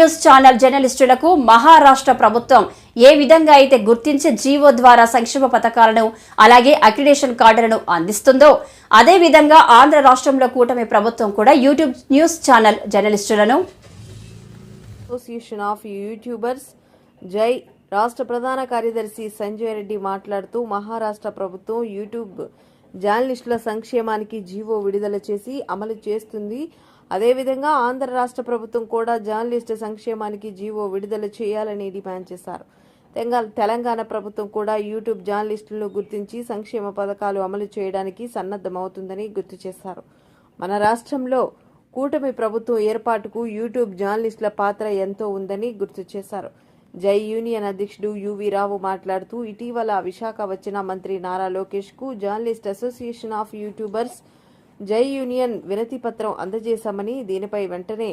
News channel జర్నలిస్టులకు మహారాష్ట్ర ప్రభుత్వం ఏ విధంగా అయితే గుర్తించి జీవో ద్వారా సంక్షేమ పథకాలను అలాగే అక్రిడేషన్ కార్డులను అందిస్తుందో అదే విధంగా ఆంధ్ర రాష్ట్రంలో కూటమి ప్రభుత్వం కూడా యూట్యూబ్ న్యూస్ ఛానల్ జర్నలిస్టులను అసోసియేషన్ ఆఫ్ యూట్యూబర్స్ జై రాష్ట్ర ప్రధాన కార్యదర్శి సంజయ్ రెడ్డి మాట్లాడుతూ మహారాష్ట్ర ప్రభుత్వం యూట్యూబ్ జర్నలిస్టుల సంక్షేమానికి జీవో విడుదల చేసి అమలు చేస్తుంది. అదేవిధంగా ఆంధ్ర రాష్ట్ర ప్రభుత్వం కూడా జర్నలిస్టు సంక్షేమానికి జీవో విడుదల చేయాలని డిమాండ్ చేశారు. తెలంగాణ ప్రభుత్వం కూడా యూట్యూబ్ జర్నలిస్టులను గుర్తించి సంక్షేమ పథకాలు అమలు చేయడానికి సన్నద్ధమవుతుందని గుర్తు చేశారు. మన రాష్ట్రంలో కూటమి ప్రభుత్వం ఏర్పాటుకు యూట్యూబ్ జర్నలిస్టుల పాత్ర ఎంతో ఉందని గుర్తు చేశారు. జై యూనియన్ అధ్యక్షుడు యువి రావు మాట్లాడుతూ ఇటీవల విశాఖ వచ్చిన మంత్రి Nara లోకేష్కు journalist association of YouTubers Jai union వినతి పత్రం అందజేశామని దీనిపై వెంటనే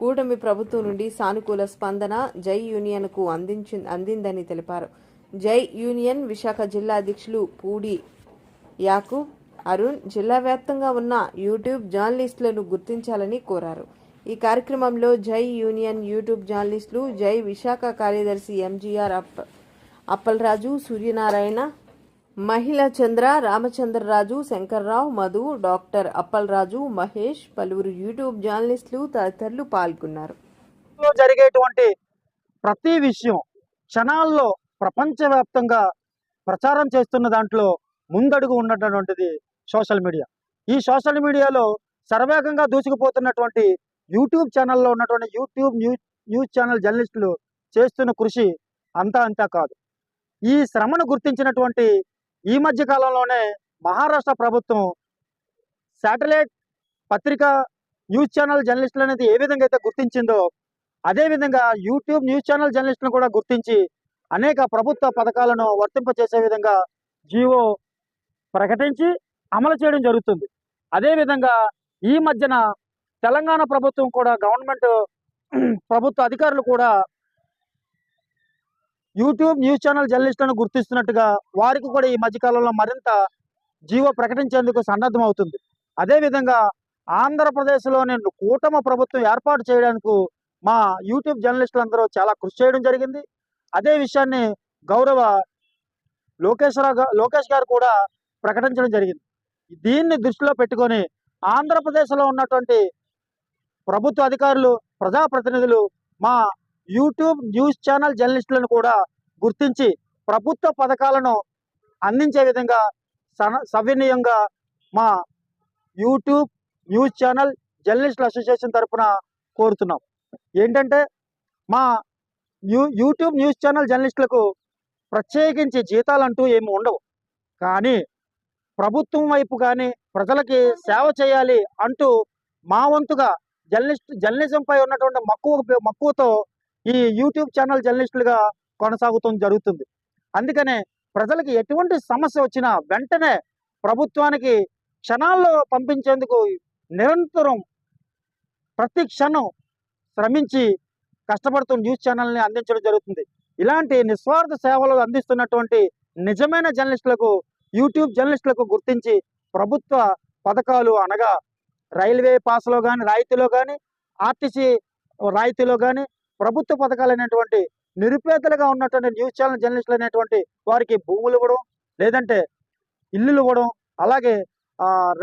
కూటమి ప్రభుత్వం నుండి సానుకూల స్పందన జై యూనియన్కు అందించి అందిందని తెలిపారు. జై యూనియన్ విశాఖ జిల్లా అధ్యక్షులు పూడి యాకూబ్ అరుణ్ జిల్లా వ్యాప్తంగా ఉన్న యూట్యూబ్ జర్నలిస్టులను గుర్తించాలని కోరారు. ఈ కార్యక్రమంలో జై యూనియన్ యూట్యూబ్ జర్నలిస్టులు జై విశాఖ కార్యదర్శి ఎంజీఆర్ అప్ప అప్పలరాజు సూర్యనారాయణ మహిళ చంద్ర రామచంద్రరాజు శంకర్రావు మధు డాక్టర్ అప్పలరాజు మహేష్ పలువురు యూట్యూబ్ జర్నలిస్టులు తదితరులు పాల్గొన్నారు. జరిగేటువంటి ప్రతి విషయం క్షణాల్లో ప్రపంచవ్యాప్తంగా ప్రచారం చేస్తున్న దాంట్లో ముందడుగు ఉన్నటువంటిది సోషల్ మీడియా. ఈ సోషల్ మీడియాలో సర్వేగంగా దూసుకుపోతున్నటువంటి యూట్యూబ్ ఛానల్లో ఉన్నటువంటి యూట్యూబ్ న్యూస్ న్యూస్ ఛానల్ జర్నలిస్టులు చేస్తున్న కృషి అంతా అంతా కాదు. ఈ శ్రమను గుర్తించినటువంటి ఈ మధ్య కాలంలోనే మహారాష్ట్ర ప్రభుత్వం శాటిలైట్ పత్రిక న్యూస్ ఛానల్ జర్నలిస్టులు అనేది ఏ విధంగా అయితే గుర్తించిందో అదేవిధంగా యూట్యూబ్ న్యూస్ ఛానల్ జర్నలిస్టులను కూడా గుర్తించి అనేక ప్రభుత్వ పథకాలను వర్తింపచేసే విధంగా జీవో ప్రకటించి అమలు చేయడం జరుగుతుంది. అదేవిధంగా ఈ మధ్యన తెలంగాణ ప్రభుత్వం కూడా గవర్నమెంట్ ప్రభుత్వ అధికారులు కూడా యూట్యూబ్ న్యూస్ ఛానల్ జర్నలిస్టులను గుర్తిస్తున్నట్టుగా వారికి కూడా ఈ మధ్యకాలంలో మరింత జీవో ప్రకటించేందుకు సన్నద్ధం అవుతుంది అదేవిధంగా ఆంధ్రప్రదేశ్లోని కూటమి ప్రభుత్వం ఏర్పాటు చేయడానికి మా యూట్యూబ్ జర్నలిస్టులందరూ చాలా కృషి చేయడం జరిగింది. అదే విషయాన్ని గౌరవ లోకేశ్వరరావు లోకేష్ గారు కూడా ప్రకటించడం జరిగింది. దీన్ని దృష్టిలో పెట్టుకొని ఆంధ్రప్రదేశ్లో ఉన్నటువంటి ప్రభుత్వ అధికారులు ప్రజాప్రతినిధులు మా యూట్యూబ్ న్యూస్ ఛానల్ జర్నలిస్టులను కూడా గుర్తించి ప్రభుత్వ పథకాలను అందించే విధంగా సన సవినయంగా మా యూట్యూబ్ న్యూస్ ఛానల్ జర్నలిస్టుల అసోసియేషన్ తరపున కోరుతున్నాం. ఏంటంటే మా న్యూ యూట్యూబ్ న్యూస్ ఛానల్ జర్నలిస్టులకు ప్రత్యేకించి జీతాలంటూ ఏమి ఉండవు. కానీ ప్రభుత్వం వైపు కానీ ప్రజలకి సేవ చేయాలి అంటూ మా వంతుగా జర్నలిస్ట్ జర్నలిజంపై ఉన్నటువంటి మక్కువ మక్కువతో ఈ యూట్యూబ్ ఛానల్ జర్నలిస్టులుగా కొనసాగుతూ జరుగుతుంది. అందుకనే ప్రజలకి ఎటువంటి సమస్య వచ్చినా వెంటనే ప్రభుత్వానికి క్షణాల్లో పంపించేందుకు నిరంతరం ప్రతి క్షణం శ్రమించి కష్టపడుతూ న్యూస్ ఛానల్ని అందించడం జరుగుతుంది. ఇలాంటి నిస్వార్థ సేవలు అందిస్తున్నటువంటి నిజమైన జర్నలిస్టులకు యూట్యూబ్ జర్నలిస్టులకు గుర్తించి ప్రభుత్వ పథకాలు అనగా రైల్వే పాస్లో కానీ రాయితీలో కానీ ఆర్టీసీ రాయితీలో కానీ ప్రభుత్వ పథకాలు అనేటువంటి నిరుపేదలుగా ఉన్నటువంటి న్యూస్ ఛానల్ జర్నలిస్టులు అనేటువంటి వారికి భూములు ఇవ్వడం లేదంటే ఇల్లులు ఇవ్వడం అలాగే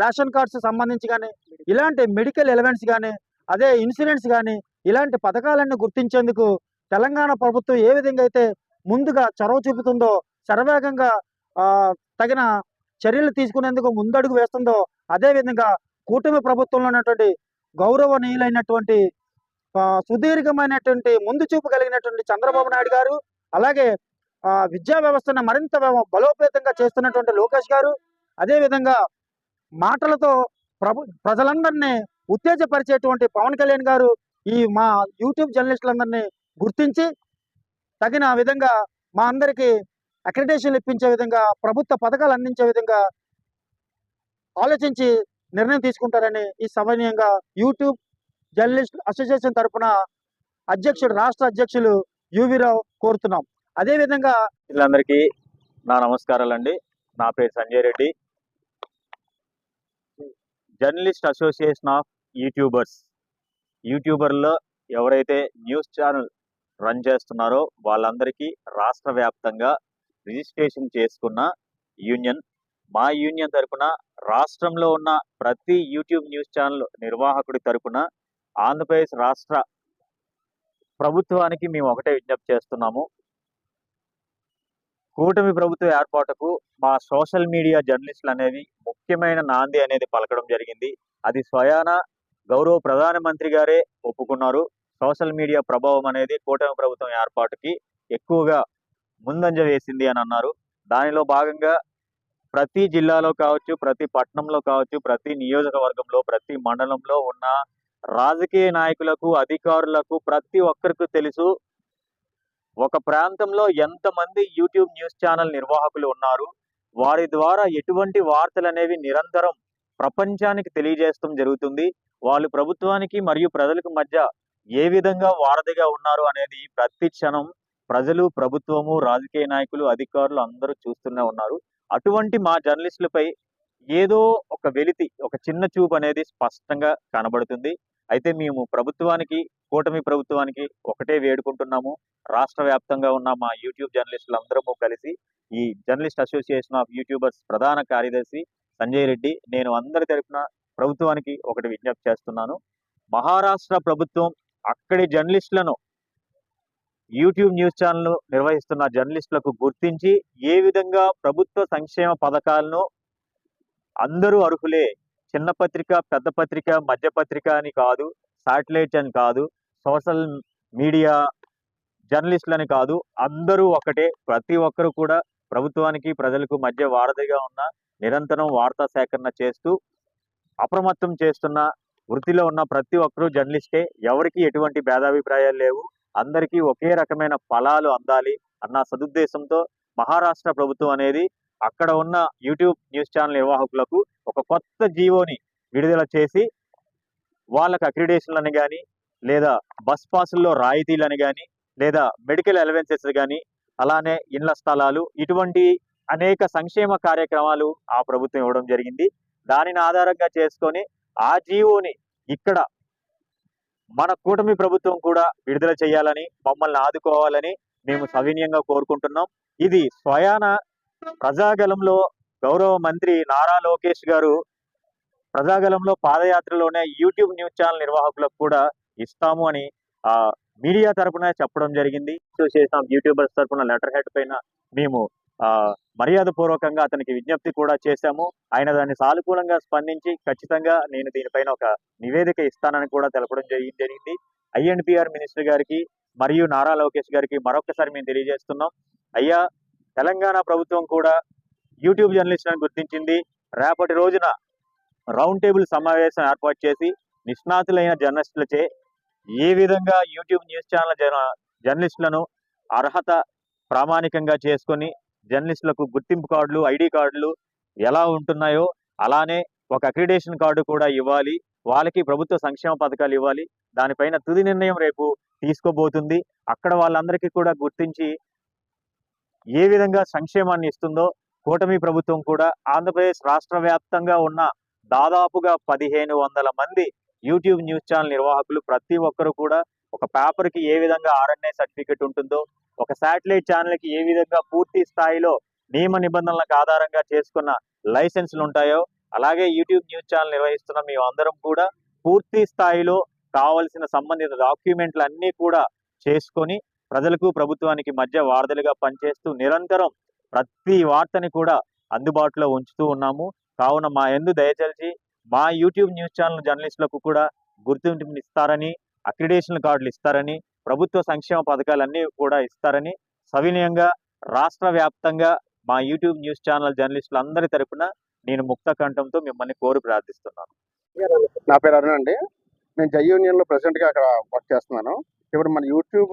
రేషన్ కార్డ్స్ సంబంధించి కానీ ఇలాంటి మెడికల్ ఎలిమెంట్స్ కానీ అదే ఇన్సూరెన్స్ కానీ ఇలాంటి పథకాలన్నీ గుర్తించేందుకు తెలంగాణ ప్రభుత్వం ఏ విధంగా అయితే ముందుగా చొరవ చూపుతుందో శరవేగంగా తగిన చర్యలు తీసుకునేందుకు ముందడుగు వేస్తుందో అదే విధంగా కూటమి ప్రభుత్వంలో ఉన్నటువంటి గౌరవనీయులైనటువంటి సుదీర్ఘమైనటువంటి ముందు చూపు కలిగినటువంటి చంద్రబాబు నాయుడు గారు అలాగే ఆ, విద్యా వ్యవస్థను మరింత బలోపేతంగా చేస్తున్నటువంటి లోకేష్ గారు అదే విధంగా మాటలతో ప్రభు ప్రజలందరినీ ఉత్తేజపరిచేటువంటి పవన్ కళ్యాణ్ గారు ఈ మా యూట్యూబ్ జర్నలిస్టులందరినీ గుర్తించి తగిన విధంగా మా అందరికీ అక్రిడేషన్లు ఇప్పించే విధంగా ప్రభుత్వ పథకాలు అందించే విధంగా ఆలోచించి నిర్ణయం తీసుకుంటారని ఈ సమన్యంగా యూట్యూబ్ జర్నలిస్ట్ అసోసియేషన్ తరపున అధ్యక్షుడు రాష్ట్ర అధ్యక్షులు యువీరావు కోరుతున్నాం. అదేవిధంగా వీళ్ళందరికీ నా నమస్కారాలండి. నా పేరు Sanjay Reddy. Journalist association of YouTubers. యూట్యూబర్లో ఎవరైతే న్యూస్ ఛానల్ రన్ చేస్తున్నారో వాళ్ళందరికీ రాష్ట్ర వ్యాప్తంగా రిజిస్ట్రేషన్ చేసుకున్న యూనియన్ మా యూనియన్ తరపున రాష్ట్రంలో ఉన్న ప్రతి యూట్యూబ్ న్యూస్ ఛానల్ నిర్వాహకుడి తరపున ఆంధ్రప్రదేశ్ రాష్ట్ర ప్రభుత్వానికి మేము ఒకటే విజ్ఞప్తి చేస్తున్నాము. కూటమి ప్రభుత్వ ఏర్పాటుకు మా సోషల్ మీడియా జర్నలిస్టులు అనేవి ముఖ్యమైన నాంది అనేది పలకడం జరిగింది. అది స్వయాన గౌరవ ప్రధానమంత్రి గారే ఒప్పుకున్నారు. సోషల్ మీడియా ప్రభావం అనేది కూటమి ప్రభుత్వం ఏర్పాటుకి ఎక్కువగా ముందంజ వేసింది అని అన్నారు. దానిలో భాగంగా ప్రతి జిల్లాలో కావచ్చు ప్రతి పట్టణంలో కావచ్చు ప్రతి నియోజకవర్గంలో ప్రతి మండలంలో ఉన్న రాజకీయ నాయకులకు అధికారులకు ప్రతి ఒక్కరికి తెలుసు ఒక ప్రాంతంలో ఎంతమంది యూట్యూబ్ న్యూస్ ఛానల్ నిర్వాహకులు ఉన్నారు వారి ద్వారా ఎటువంటి వార్తలు అనేవి నిరంతరం ప్రపంచానికి తెలియజేయడం జరుగుతుంది. వాళ్ళు ప్రభుత్వానికి మరియు ప్రజలకు మధ్య ఏ విధంగా వారధిగా ఉన్నారు అనేది ప్రతి క్షణం ప్రజలు ప్రభుత్వము రాజకీయ నాయకులు అధికారులు అందరూ చూస్తూనే ఉన్నారు. అటువంటి మా జర్నలిస్టులపై ఏదో ఒక వెలితి ఒక చిన్న చూపు అనేది స్పష్టంగా కనబడుతుంది. అయితే మేము ప్రభుత్వానికి కూటమి ప్రభుత్వానికి ఒకటే వేడుకుంటున్నాము. రాష్ట్ర వ్యాప్తంగా ఉన్న మా యూట్యూబ్ జర్నలిస్టులందరము కలిసి ఈ జర్నలిస్ట్ అసోసియేషన్ ఆఫ్ యూట్యూబర్స్ ప్రధాన కార్యదర్శి సంజయ్ రెడ్డి నేను అందరి తరపున ప్రభుత్వానికి ఒకటి విజ్ఞప్తి చేస్తున్నాను. మహారాష్ట్ర ప్రభుత్వం అక్కడి జర్నలిస్టులను యూట్యూబ్ న్యూస్ ఛానల్ నిర్వహిస్తున్న జర్నలిస్టులకు గుర్తించి ఏ విధంగా ప్రభుత్వ సంక్షేమ పథకాలను అందరూ అర్హులే చిన్న పత్రిక పెద్ద పత్రిక మధ్య పత్రిక అని కాదు శాటిలైట్ అని కాదు సోషల్ మీడియా జర్నలిస్టులని కాదు అందరూ ఒకటే. ప్రతి ఒక్కరు కూడా ప్రభుత్వానికి ప్రజలకు మధ్య వారధిగా ఉన్న నిరంతరం వార్తా సేకరణ చేస్తూ అప్రమత్తం చేస్తున్న వృత్తిలో ఉన్న ప్రతి ఒక్కరూ జర్నలిస్టే. ఎవరికి ఎటువంటి భేదాభిప్రాయాలు లేవు. అందరికీ ఒకే రకమైన ఫలాలు అందాలి అన్న సదుద్దేశంతో మహారాష్ట్ర ప్రభుత్వం అనేది అక్కడ ఉన్న యూట్యూబ్ న్యూస్ ఛానల్ నిర్వాహకులకు ఒక కొత్త జీవోని విడుదల చేసి వాళ్ళకు అక్రిడేషన్లని కానీ లేదా బస్ పాసుల్లో రాయితీలని కానీ లేదా మెడికల్ అలవెన్సెస్ కానీ అలానే ఇండ్ల స్థలాలు ఇటువంటి అనేక సంక్షేమ కార్యక్రమాలు ఆ ప్రభుత్వం ఇవ్వడం జరిగింది. దానిని ఆధారంగా చేసుకొని ఆ జీవోని ఇక్కడ మన కూటమి ప్రభుత్వం కూడా విడుదల చేయాలని మమ్మల్ని ఆదుకోవాలని మేము సవినీయంగా కోరుకుంటున్నాం. ఇది స్వయాన ప్రజాగలంలో గౌరవ మంత్రి నారా లోకేష్ గారు ప్రజాగలంలో పాదయాత్రలోనే యూట్యూబ్ న్యూస్ ఛానల్ నిర్వాహకులకు కూడా ఇస్తాము అని ఆ మీడియా తరపున చెప్పడం జరిగింది. అసోసియేషన్ ఆఫ్ యూట్యూబర్స్ తరపున లెటర్ హెడ్ పైన మేము ఆ మర్యాద పూర్వకంగా అతనికి విజ్ఞప్తి కూడా చేశాము. ఆయన దాన్ని సానుకూలంగా స్పందించి ఖచ్చితంగా నేను దీనిపైన ఒక నివేదిక ఇస్తానని కూడా తెలపడం జరిగింది. ఐఎన్పిఆర్ మినిస్టర్ గారికి మరియు నారా లోకేష్ గారికి మరొకసారి మేము తెలియజేస్తున్నాం. అయ్యా తెలంగాణ ప్రభుత్వం కూడా యూట్యూబ్ జర్నలిస్టులను గుర్తించింది. రేపటి రోజున రౌండ్ టేబుల్ సమావేశం ఏర్పాటు చేసి నిష్ణాతులైన జర్నలిస్టులచే ఏ విధంగా యూట్యూబ్ న్యూస్ ఛానల్ జర్నలిస్టులను అర్హత ప్రామాణికంగా చేసుకొని జర్నలిస్టులకు గుర్తింపు కార్డులు ఐడి కార్డులు ఎలా ఉంటున్నాయో అలానే ఒక అక్రిడేషన్ కార్డు కూడా ఇవ్వాలి. వాళ్ళకి ప్రభుత్వ సంక్షేమ పథకాలు ఇవ్వాలి. దానిపైన తుది నిర్ణయం రేపు తీసుకోబోతుంది. అక్కడ వాళ్ళందరికీ కూడా గుర్తించి ఏ విధంగా సంక్షేమాన్ని ఇస్తుందో కూటమి ప్రభుత్వం కూడా ఆంధ్రప్రదేశ్ రాష్ట్ర వ్యాప్తంగా ఉన్న దాదాపుగా పదిహేను వందల మంది యూట్యూబ్ న్యూస్ ఛానల్ నిర్వాహకులు ప్రతి ఒక్కరు కూడా ఒక పేపర్కి ఏ విధంగా ఆర్ఎన్ఏ సర్టిఫికెట్ ఉంటుందో ఒక శాటిలైట్ ఛానల్కి ఏ విధంగా పూర్తి స్థాయిలో నియమ నిబంధనలకు ఆధారంగా చేసుకున్న లైసెన్సులు ఉంటాయో అలాగే యూట్యూబ్ న్యూస్ ఛానల్ నిర్వహిస్తున్న మేము అందరం కూడా పూర్తి స్థాయిలో కావలసిన సంబంధిత డాక్యుమెంట్లు అన్నీ కూడా చేసుకొని ప్రజలకు ప్రభుత్వానికి మధ్య వార్తలుగా పనిచేస్తూ నిరంతరం ప్రతి వార్తని కూడా అందుబాటులో ఉంచుతూ ఉన్నాము. కావున మా ఎందు దయచేసి మా యూట్యూబ్ న్యూస్ ఛానల్ జర్నలిస్టులకు కూడా గుర్తింపుని ఇస్తారని అక్రిడేషన్ కార్డులు ఇస్తారని ప్రభుత్వ సంక్షేమ పథకాలన్నీ కూడా ఇస్తారని సవినయంగా రాష్ట్ర వ్యాప్తంగా మా యూట్యూబ్ న్యూస్ ఛానల్ జర్నలిస్టులు అందరి తరఫున నేను ముక్త కంఠంతో మిమ్మల్ని కోరి ప్రార్థిస్తున్నాను. నా పేరు అరుణ్ అండి. నేను జై యూనియన్లో ప్రెసెంట్గా అక్కడ వర్క్ చేస్తున్నాను. ఇప్పుడు మన యూట్యూబ్